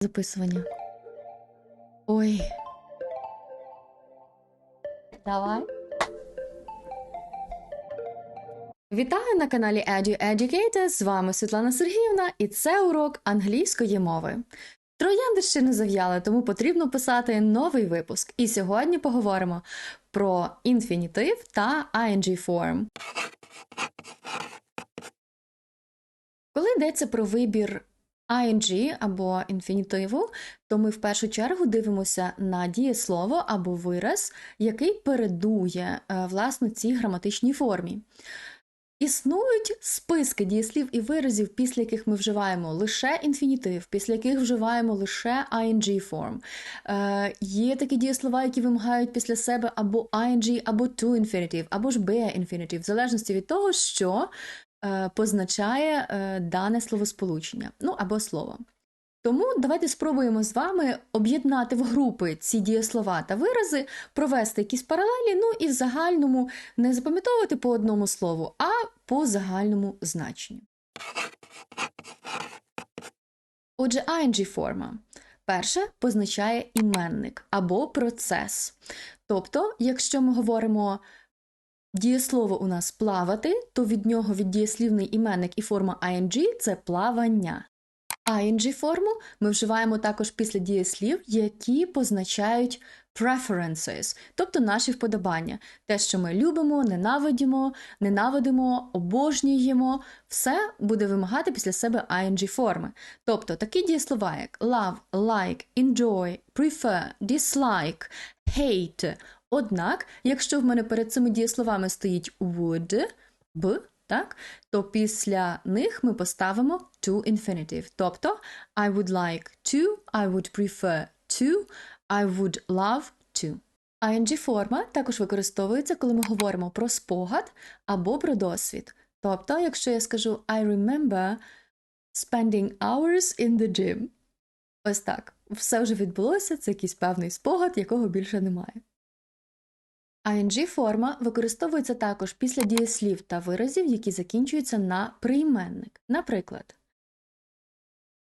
записування. Ой. Давай. Вітаю на каналі Edu Educator, З вами Світлана Сергіївна, і це урок англійської мови. Троянди ще не зав'яли, тому потрібно писати новий випуск. І сьогодні поговоримо про інфінітив та ING form. Коли йдеться про вибір ING або інфінітиву, то ми в першу чергу дивимося на дієслово або вираз, який передує е, власне цій граматичній формі. Існують списки дієслів і виразів, після яких ми вживаємо лише інфінітив, після яких вживаємо лише ING форм. Е, Є такі дієслова, які вимагають після себе або ING, або to infinitive, або ж be infinitive, в залежності від того, що позначає е, дане словосполучення, ну або слово. Тому давайте спробуємо з вами об'єднати в групи ці дієслова та вирази, провести якісь паралелі, ну і в загальному не запам'ятовувати по одному слову, а по загальному значенню. Отже, ING форма. Перше позначає іменник або процес. Тобто, якщо ми говоримо дієслово у нас плавати, то від нього від дієслівний іменник і форма ING – це плавання. ING форму ми вживаємо також після дієслів, які позначають preferences, тобто наші вподобання. Те, що ми любимо, ненавидимо, ненавидимо, обожнюємо, все буде вимагати після себе ING форми. Тобто такі дієслова, як love, like, enjoy, prefer, dislike, hate. Однак, якщо в мене перед цими дієсловами стоїть would, б, так, то після них ми поставимо to infinitive. Тобто I would like to, I would prefer to, I would love to. ING форма також використовується, коли ми говоримо про спогад або про досвід. Тобто, якщо я скажу I remember spending hours in the gym. Ось так. Все вже відбулося, це якийсь певний спогад, якого більше немає. ING форма використовується також після дієслів та виразів, які закінчуються на прийменник. Наприклад,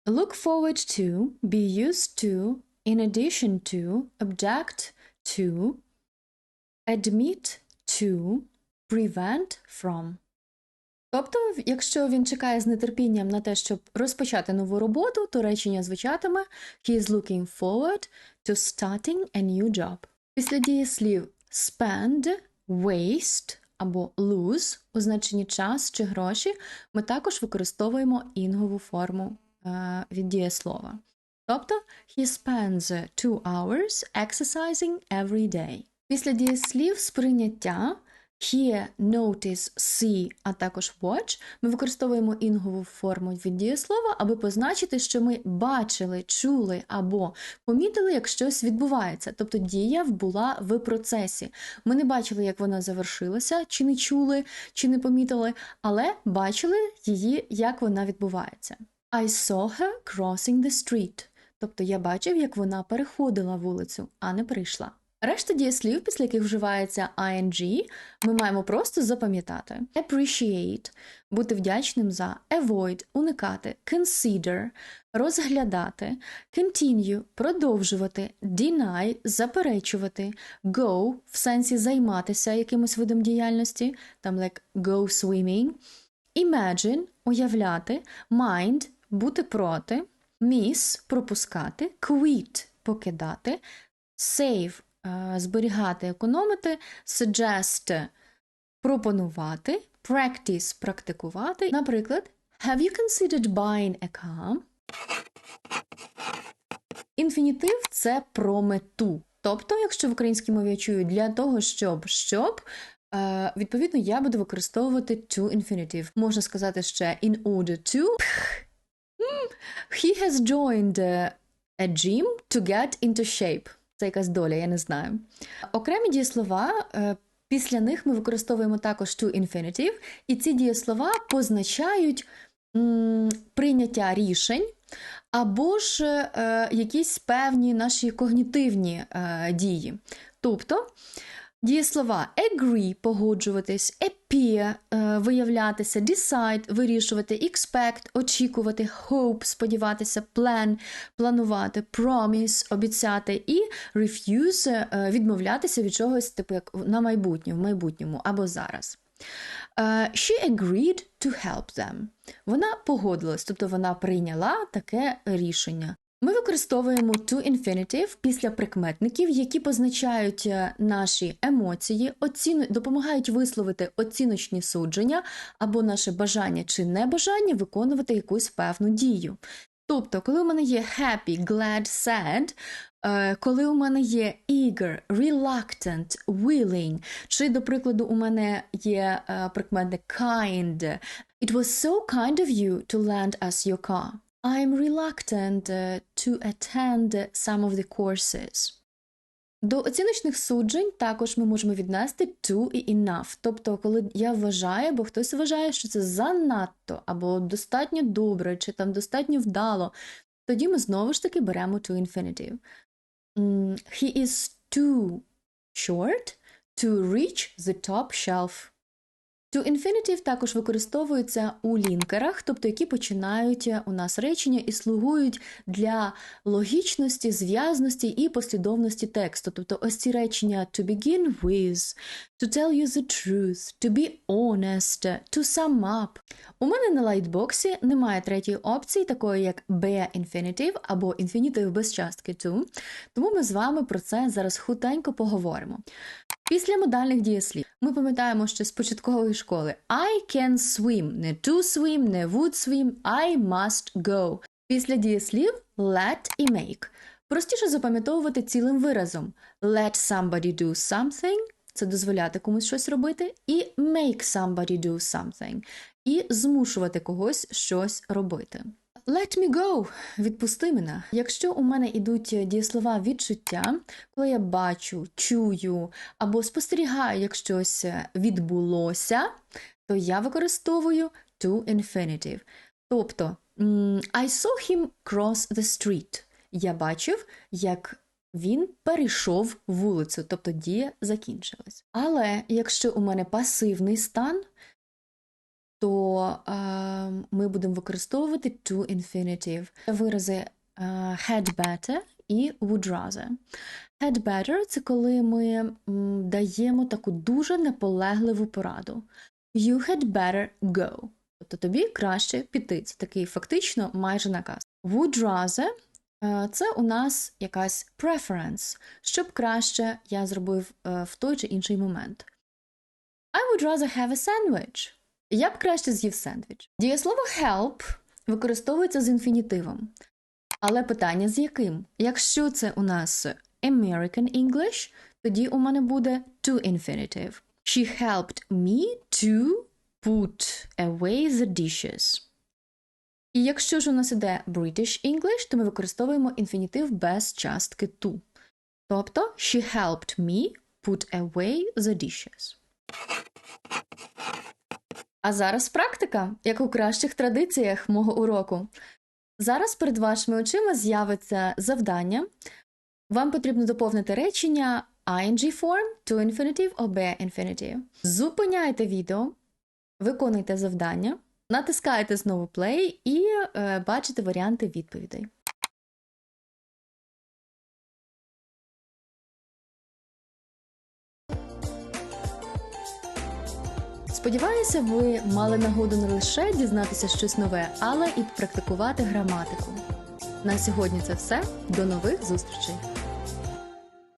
look forward to, be used to, in addition to, object to, admit to, prevent from. Тобто, якщо він чекає з нетерпінням на те, щоб розпочати нову роботу, то речення звучатиме He is looking forward to starting a new job. Після дієслів spend, waste або lose у значенні час чи гроші, ми також використовуємо інгову форму е, від дієслова. Тобто he spends two hours exercising every day. Після дієслів сприйняття hear, notice, see, а також watch ми використовуємо інгову форму від дієслова, аби позначити, що ми бачили, чули або помітили, як щось відбувається. Тобто дія була в процесі. Ми не бачили, як вона завершилася, чи не чули, чи не помітили, але бачили її, як вона відбувається. I saw her crossing the street. Тобто я бачив, як вона переходила вулицю, а не прийшла. Решта дієслів, після яких вживається ING, ми маємо просто запам'ятати: appreciate бути вдячним за, avoid уникати, consider розглядати, continue продовжувати, deny заперечувати, go в сенсі займатися якимось видом діяльності, там like go swimming, imagine уявляти, mind бути проти, miss пропускати, quit покидати, save зберігати, економити, suggest пропонувати, practice практикувати. Наприклад, have you considered buying a car? Інфінітив це про мету. Тобто, якщо в українській мові я чую для того, щоб щоб, відповідно, я буду використовувати to infinitive. Можна сказати ще in order to. He has joined a gym to get into shape це якась доля, я не знаю. Окремі дієслова, е, після них ми використовуємо також to infinitive, і ці дієслова позначають м, прийняття рішень. Або ж е, якісь певні наші когнітивні е, дії. Тобто Дієслова agree – погоджуватись, appear е, – виявлятися, decide – вирішувати, expect – очікувати, hope – сподіватися, plan – планувати, promise – обіцяти і refuse е, – відмовлятися від чогось, типу як на майбутнє, в майбутньому або зараз. Е, She agreed to help them. Вона погодилась, тобто вона прийняла таке рішення. Ми використовуємо to infinitive після прикметників, які позначають е, наші емоції, оціну... допомагають висловити оціночні судження або наше бажання чи небажання виконувати якусь певну дію. Тобто, коли у мене є happy, glad, sad, е, коли у мене є eager, reluctant, willing, чи, до прикладу, у мене є е, прикметник kind, it was so kind of you to lend us your car. I'm reluctant uh, to attend some of the courses. До оціночних суджень також ми можемо віднести to і enough. Тобто, коли я вважаю, або хтось вважає, що це занадто, або достатньо добре, чи там достатньо вдало, тоді ми знову ж таки беремо to infinitive. He is too short to reach the top shelf. To infinitive також використовується у лінкерах, тобто які починають у нас речення і слугують для логічності, зв'язності і послідовності тексту. Тобто ось ці речення to begin with, to tell you the truth, to be honest, to sum up. У мене на лайтбоксі немає третьої опції, такої як be infinitive або infinitive без частки to, тому ми з вами про це зараз хутенько поговоримо. Після модальних дієслів ми пам'ятаємо, що з початкової школи I can swim, не to swim, не would swim, I must go. Після дієслів let і make. Простіше запам'ятовувати цілим виразом. Let somebody do something це дозволяти комусь щось робити, і make somebody do something і змушувати когось щось робити. Let me go, відпусти мене. Якщо у мене йдуть дієслова відчуття, коли я бачу, чую або спостерігаю, як щось відбулося, то я використовую to infinitive. Тобто, I saw him cross the street. Я бачив, як він перейшов вулицю, тобто дія закінчилась. Але якщо у мене пасивний стан, то е, ми будемо використовувати to infinitive вирази е, had better і would rather. Had better – це коли ми м, даємо таку дуже наполегливу пораду. You had better go. Тобто тобі краще піти. Це такий фактично майже наказ. Would rather е, – це у нас якась preference, щоб краще я зробив е, в той чи інший момент. I would rather have a sandwich. Я б краще з'їв сендвіч. Дієслово help використовується з інфінітивом. Але питання з яким? Якщо це у нас American English, тоді у мене буде to infinitive. She helped me to put away the dishes. І якщо ж у нас іде British English, то ми використовуємо інфінітив без частки to. Тобто, she helped me put away the dishes. А зараз практика, як у кращих традиціях мого уроку. Зараз перед вашими очима з'явиться завдання. Вам потрібно доповнити речення ing form, to infinitive або be infinitive. Зупиняйте відео, виконуйте завдання, натискаєте знову play і е, бачите варіанти відповідей. Сподіваюся, ви мали нагоду не лише дізнатися щось нове, але і практикувати граматику. На сьогодні це все. До нових зустрічей!